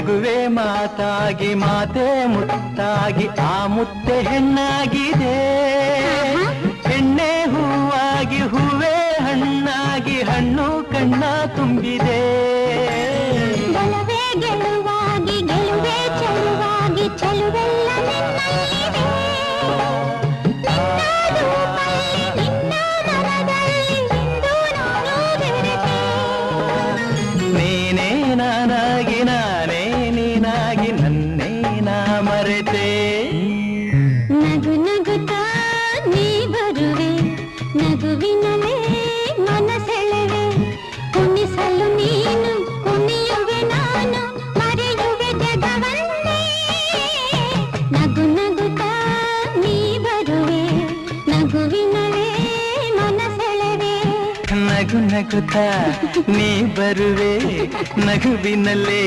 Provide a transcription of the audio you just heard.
ನಗುವೆ ಮಾತಾಗಿ ಮಾತೆ ಮುತ್ತಾಗಿ ಆ ಮುತ್ತೆ ಹೆಣ್ಣಾಗಿದೆ. ಹೆಣ್ಣೆ ಹೂವಾಗಿ ಹೂವೆ ಹಣ್ಣಾಗಿ ಹಣ್ಣು ಕಣ್ಣ ತುಂಬಿದೆ. ಗೆಲುವಾಗಿ ಗೆಲುವೆ ಚೆಲುವಾಗಿ ಚೆಲುವೆಲ್ಲ ನಿನ್ನಲ್ಲಿದೆ. ನಿನ್ನ ಮರೆತೆ ನಗು ನಗುತ್ತಾ ನೀ ಬರುವೆ ನಗುವಿನಲೇ ಮನಸೆಳೆವೆ ಕುಣಿಸಲು ನೀನು ಕುಣಿಯುವೆ ನಾನು ಮರೆಯುವೆ ಜಗವನ್ನೇ ನಗು ನಗುತ್ತಾ ನೀ ಬರುವೆ ನಗುವಿನಲೇ ಮನಸೆಳೆವೆ ನಗು ನಗುತ್ತಾ ನೀ ಬರುವೆ ನಗುವಿನಲ್ಲೇ